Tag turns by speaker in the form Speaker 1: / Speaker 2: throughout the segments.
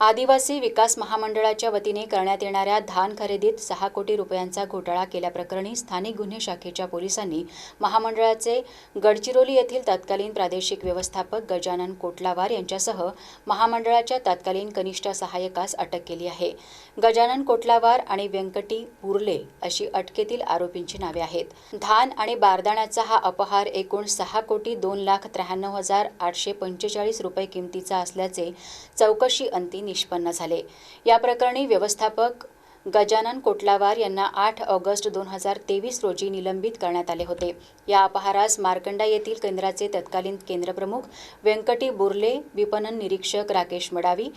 Speaker 1: आदिवासी विकास महामंडळाच्या वतीने करण्यात येणाऱ्या धान खरेदीत सहा कोटी रुपयांचा घोटाळा केल्याप्रकरणी स्थानिक गुन्हे शाखेच्या पोलिसांनी महामंडळाचे गडचिरोली येथील तत्कालीन प्रादेशिक व्यवस्थापक गजानन कोटलावार यांच्यासह महामंडळाच्या तत्कालीन कनिष्ठ सहाय्यकास अटक केली आहे. गजानन कोटलावार आणि व्यंकटी पुरले अशी अटकेतील आरोपींची नावे आहेत. धान आणि बारदाण्याचा हा अपहार एकूण सहा कोटी दोन लाख त्र्याण्णव हजार आठशे पंचेचाळीस रुपये किमतीचा असल्याचे चौकशी अंती निष्पन्न झाले. या प्रकरणी व्यवस्थापक गजानन कोटलावार यांना आठ ऑगस्ट दोन हजार तेवीस रोजी निलंबित करण्यात आले होते. या अपहारास मार्कंडा येथील केंद्राचे तत्कालीन केंद्रप्रमुख व्यंकटी बुर्ले विपणन निरीक्षक राकेश मडावी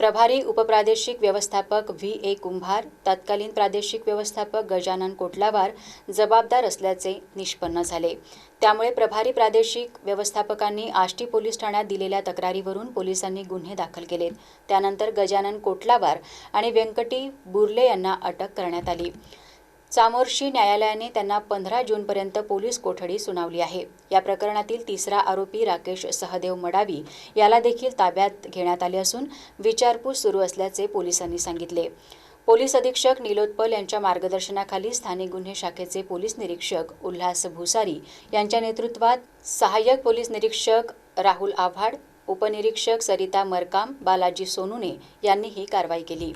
Speaker 1: प्रभारी उपप्रादेशिक व्यवस्थापक व्ही ए कुंभार तत्कालीन प्रादेशिक व्यवस्थापक गजानन कोटलावार जबाबदार असल्याचे निष्पन्न झाले. त्यामुळे प्रभारी प्रादेशिक व्यवस्थापकांनी आष्टी पोलीस ठाण्यात दिलेल्या तक्रारीवरून पोलिसांनी गुन्हे दाखल केलेत. त्यानंतर गजानन कोटलावार आणि व्यंकटी बुर्ले यांना अटक करण्यात आली. चामोर्शी न्यायालयाने त्यांना पंधरा जूनपर्यंत पोलीस कोठडी सुनावली आहे. या प्रकरणातील तिसरा आरोपी राकेश सहदेव मडावी याला देखील ताब्यात घेण्यात आले असून विचारपूस सुरू असल्याचे पोलिसांनी सांगितले. पोलीस अधीक्षक निलोत्पल यांच्या मार्गदर्शनाखाली स्थानिक गुन्हे शाखेचे पोलीस निरीक्षक उल्हास भुसारी यांच्या नेतृत्वात सहाय्यक पोलीस निरीक्षक राहुल आव्हाड उपनिरीक्षक सरिता मरकाम बालाजी सोनुने यांनी ही कारवाई केली.